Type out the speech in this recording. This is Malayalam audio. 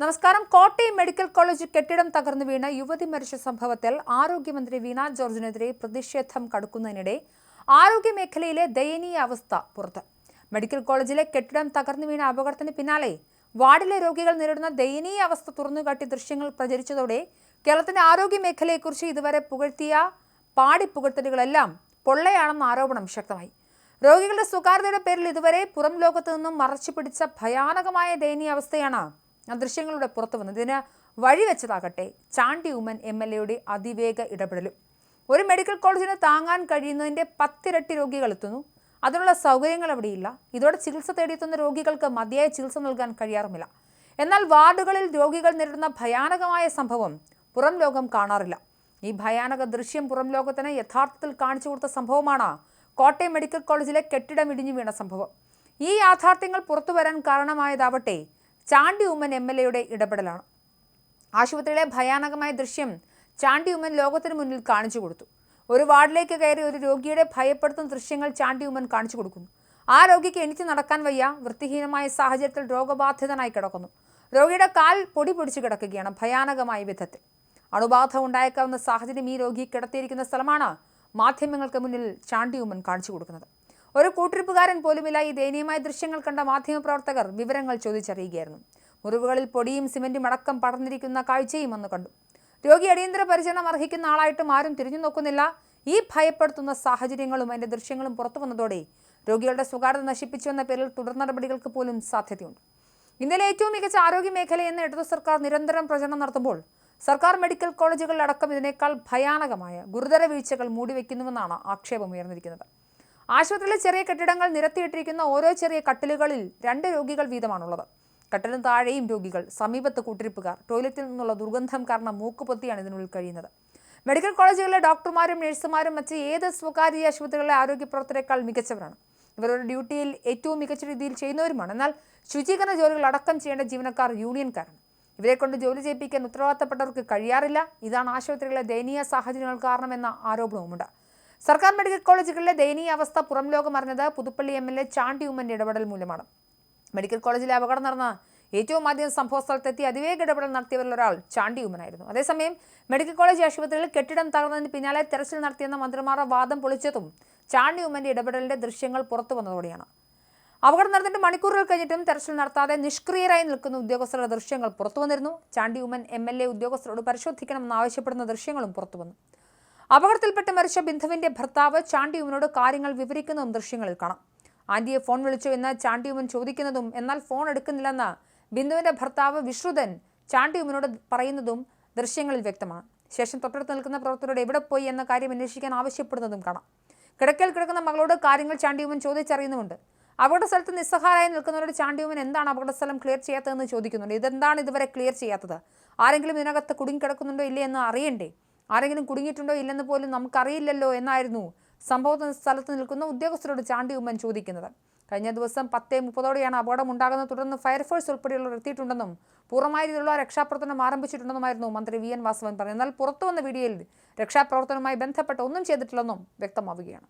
നമസ്കാരം. കോട്ടയം മെഡിക്കൽ കോളേജ് കെട്ടിടം തകർന്നു വീണ യുവതി മരിച്ച സംഭവത്തിൽ ആരോഗ്യമന്ത്രി വീണ ജോർജിനെതിരെ പ്രതിഷേധം കടുക്കുന്നതിനിടെ ആരോഗ്യ മേഖലയിലെ ദയനീയ അവസ്ഥ പുറത്ത്. മെഡിക്കൽ കോളേജിലെ കെട്ടിടം തകർന്നു വീണ അപകടത്തിന് പിന്നാലെ വാർഡിലെ രോഗികൾ നേരിടുന്ന ദയനീയ അവസ്ഥ തുറന്നുകാട്ടി ദൃശ്യങ്ങൾ പ്രചരിച്ചതോടെ കേരളത്തിന്റെ ആരോഗ്യ മേഖലയെക്കുറിച്ച് ഇതുവരെ പുകഴ്ത്തിയ പാടി പുകഴ്ത്തലുകളെല്ലാം പൊള്ളയാണെന്ന ആരോപണം ശക്തമായി. രോഗികളുടെ സ്വകാര്യതയുടെ പേരിൽ ഇതുവരെ പുറം ലോകത്ത് നിന്നും മറച്ചു പിടിച്ച ഭയാനകമായ ദയനീയ അവസ്ഥയാണ് ആ ദൃശ്യങ്ങളുടെ പുറത്തു ഇതിന് വഴിവെച്ചതാകട്ടെ ചാണ്ടി ഉമ്മൻ എം എൽ എയുടെ അതിവേഗ ഇടപെടലും. ഒരു മെഡിക്കൽ കോളേജിന് താങ്ങാൻ കഴിയുന്നതിന്റെ പത്തിരട്ടി രോഗികൾ എത്തുന്നു. അതിനുള്ള സൗകര്യങ്ങൾ അവിടെയില്ല. ഇതോടെ ചികിത്സ തേടിയെത്തുന്ന രോഗികൾക്ക് മതിയായ ചികിത്സ നൽകാൻ കഴിയാറുമില്ല. എന്നാൽ വാർഡുകളിൽ രോഗികൾ നേരിടുന്ന ഭയാനകമായ സംഭവം പുറം ലോകം കാണാറില്ല. ഈ ഭയാനക ദൃശ്യം പുറം ലോകത്തിന് യഥാർത്ഥത്തിൽ കാണിച്ചു കൊടുത്ത സംഭവമാണ് കോട്ടയം മെഡിക്കൽ കോളേജിലെ കെട്ടിടം ഇടിഞ്ഞു വീണ സംഭവം. ഈ യാഥാർത്ഥ്യങ്ങൾ പുറത്തു വരാൻ കാരണമായതാവട്ടെ ചാണ്ടി ഉമ്മൻ എം എൽ എയുടെ ഇടപെടലാണ്. ആശുപത്രിയിലെ ഭയാനകമായ ദൃശ്യം ചാണ്ടി ഉമ്മൻ ലോകത്തിന് മുന്നിൽ കാണിച്ചു കൊടുത്തു. ഒരു വാർഡിലേക്ക് കയറി ഒരു രോഗിയുടെ ഭയപ്പെടുത്തുന്ന ദൃശ്യങ്ങൾ ചാണ്ടി ഉമ്മൻ കാണിച്ചു കൊടുക്കുന്നു. ആ രോഗിക്ക് എണീറ്റ് നടക്കാൻ വയ്യ വൃത്തിഹീനമായ സാഹചര്യത്തിൽ രോഗബാധിതനായി കിടക്കുന്നു. രോഗിയുടെ കാൽ പൊടി പൊടിച്ചു കിടക്കുകയാണ് ഭയാനകമായ വിധത്തിൽ. അണുബാധ ഉണ്ടായേക്കാവുന്ന സാഹചര്യം ഈ രോഗി കിടത്തിയിരിക്കുന്ന സ്ഥലമാണ് മാധ്യമങ്ങൾക്ക് മുന്നിൽ ചാണ്ടി ഉമ്മൻ കാണിച്ചു കൊടുക്കുന്നത്. ഒരു കൂട്ടിരിപ്പുകാരൻ പോലുമില്ല. ഈ ദയനീയമായ ദൃശ്യങ്ങൾ കണ്ട മാധ്യമപ്രവർത്തകർ വിവരങ്ങൾ ചോദിച്ചറിയുകയായിരുന്നു. മുറിവുകളിൽ പൊടിയും സിമെന്റും അടക്കം പടർന്നിരിക്കുന്ന കാഴ്ചയും അന്ന് കണ്ടു. രോഗി അടിയന്തര പരിചരണം അർഹിക്കുന്ന ആളായിട്ടും ആരും തിരിഞ്ഞു നോക്കുന്നില്ല ഈ ഭയപ്പെടുത്തുന്ന സാഹചര്യങ്ങളും അതിന്റെ ദൃശ്യങ്ങളും പുറത്തു വന്നതോടെ രോഗികളുടെ സ്വകാര്യത നശിപ്പിച്ചു എന്ന പേരിൽ തുടർ നടപടികൾക്ക് പോലും സാധ്യതയുണ്ട്. ഇന്നലെ ഏറ്റവും മികച്ച ആരോഗ്യ മേഖല എന്ന ഇടതു സർക്കാർ നിരന്തരം പ്രചരണം നടത്തുമ്പോൾ സർക്കാർ മെഡിക്കൽ കോളേജുകളിലടക്കം ഇതിനേക്കാൾ ഭയാനകമായ ഗുരുതര വീഴ്ചകൾ മൂടിവെക്കുന്നുവെന്നാണ് ആക്ഷേപം ഉയർന്നിരിക്കുന്നത് ആശുപത്രിയിലെ ചെറിയ കെട്ടിടങ്ങൾ നിരത്തിയിട്ടിരിക്കുന്ന ഓരോ ചെറിയ കട്ടിലുകളിൽ രണ്ട് രോഗികൾ വീതമാണുള്ളത്. കട്ടിലിന് താഴെയും രോഗികൾ സമീപത്ത് കൂട്ടിരിപ്പുകാർ ടോയ്ലറ്റിൽ നിന്നുള്ള ദുർഗന്ധം കാരണം മൂക്കുപൊത്തിയാണ് ഇതിനുള്ളിൽ കഴിയുന്നത്. മെഡിക്കൽ കോളേജുകളിലെ ഡോക്ടർമാരും നഴ്സുമാരും മറ്റ് ഏത് സ്വകാര്യ ആശുപത്രികളിലെ ആരോഗ്യ പ്രവർത്തനേക്കാൾ മികച്ചവരാണ്. ഇവരുടെ ഡ്യൂട്ടിയിൽ ഏറ്റവും മികച്ച രീതിയിൽ ചെയ്യുന്നവരുമാണ്. എന്നാൽ ശുചീകരണ ജോലികൾ അടക്കം ചെയ്യേണ്ട ജീവനക്കാർ യൂണിയൻകാരാണ്. ഇവരെ കൊണ്ട് ജോലി ചെയ്യിപ്പിക്കാൻ ഉത്തരവാദിത്തപ്പെട്ടവർക്ക് കഴിയാറില്ല. ഇതാണ് ആശുപത്രികളിലെ ദയനീയ സാഹചര്യങ്ങൾ കാരണമെന്ന ആരോപണവുമുണ്ട്. സർക്കാർ മെഡിക്കൽ കോളേജുകളിലെ ദയനീയ അവസ്ഥ പുറം ലോകം അറിഞ്ഞത് Puthuppally M L A Chandy ഉമ്മന്റെ ഇടപെടൽ മൂലമാണ്. മെഡിക്കൽ കോളേജിലെ അപകടം നടന്ന ഏറ്റവും ആദ്യം സംഭവ സ്ഥലത്തെത്തി അതിവേഗ ഇടപെടൽ നടത്തിയവരിൽ ഒരാൾ ചാണ്ടി ഉമ്മനായിരുന്നു. അതേസമയം മെഡിക്കൽ കോളേജ് ആശുപത്രിയിൽ കെട്ടിടം തകർന്നതിന് പിന്നാലെ തെരച്ചിൽ നടത്തിയെന്ന മന്ത്രിമാരുടെ വാദം പൊളിച്ചതും ചാണ്ടി ഉമ്മന്റെ ഇടപെടലിന്റെ ദൃശ്യങ്ങൾ പുറത്തു വന്നതോടെയാണ്. അപകടം നടന്നിട്ട് മണിക്കൂറുകൾ കഴിഞ്ഞിട്ടും തെരച്ചിൽ നടത്താതെ നിഷ്ക്രിയരായി നിൽക്കുന്ന ഉദ്യോഗസ്ഥരുടെ ദൃശ്യങ്ങൾ പുറത്തു വന്നിരുന്നു. Chandy Oommen M L A ഉദ്യോഗസ്ഥരോട് പരിശോധിക്കണമെന്ന് ആവശ്യപ്പെടുന്ന ദൃശ്യങ്ങളും പുറത്തു വന്നു. അപകടത്തിൽപ്പെട്ട് മരിച്ച ബിന്ധുവിന്റെ ഭർത്താവ് ചാണ്ടിയുമനോട് കാര്യങ്ങൾ വിവരിക്കുന്നതും ദൃശ്യങ്ങളിൽ കാണാം. ആന്റിയെ ഫോൺ വിളിച്ചു എന്ന് ചാണ്ടിയുമൻ ചോദിക്കുന്നതും എന്നാൽ ഫോൺ എടുക്കുന്നില്ലെന്ന് ബിന്ദുവിന്റെ ഭർത്താവ് വിശ്രുതൻ ചാണ്ടിയുമനോട് പറയുന്നതും ദൃശ്യങ്ങളിൽ വ്യക്തമാണ്. ശേഷം തൊട്ടടുത്ത് നിൽക്കുന്ന പ്രവർത്തകരോട് എവിടെ പോയി എന്ന കാര്യം അന്വേഷിക്കാൻ ആവശ്യപ്പെടുന്നതും കാണാം. കിടക്കയിൽ കിടക്കുന്ന മകളോട് കാര്യങ്ങൾ ചാണ്ടിയുമൻ ചോദിച്ചറിയുന്നുമുണ്ട്. അപകട സ്ഥലത്ത് നിസ്സഹാരായി നിൽക്കുന്നവരോട് ചാണ്ടിയുമൻ എന്താണ് അപകടസ്ഥലം ക്ലിയർ ചെയ്യാത്തതെന്ന് ചോദിക്കുന്നുണ്ട്. ഇതെന്താണ് ഇതുവരെ ക്ലിയർ ചെയ്യാത്തത്? ആരെങ്കിലും ഇതിനകത്ത് കുടുങ്ങിക്കിടക്കുന്നുണ്ടോ ഇല്ലേ എന്ന് അറിയണ്ടേ? ആരെങ്കിലും കുടുങ്ങിയിട്ടുണ്ടോ ഇല്ലെന്ന് പോലും നമുക്കറിയില്ലല്ലോ എന്നായിരുന്നു സംഭവത്തിന് സ്ഥലത്ത് നിൽക്കുന്ന ഉദ്യോഗസ്ഥരോട് ചാണ്ടി ഉമ്മൻ ചോദിക്കുന്നത്. കഴിഞ്ഞ ദിവസം പത്തേ മുപ്പതോടെയാണ് അപകടം ഉണ്ടാകുന്നത്. തുടർന്ന് ഫയർഫോഴ്സ് ഉൾപ്പെടെയുള്ളവർ എത്തിയിട്ടുണ്ടെന്നും പൂർണമായ രീതിയിലുള്ള രക്ഷാപ്രവർത്തനം ആരംഭിച്ചിട്ടുണ്ടെന്നുമായിരുന്നു മന്ത്രി വി എൻ വാസവൻ പറഞ്ഞത്. എന്നാൽ പുറത്തു വന്ന വീഡിയോയിൽ രക്ഷാപ്രവർത്തനവുമായി ബന്ധപ്പെട്ട് ഒന്നും ചെയ്തിട്ടില്ലെന്നും വ്യക്തമാവുകയാണ്.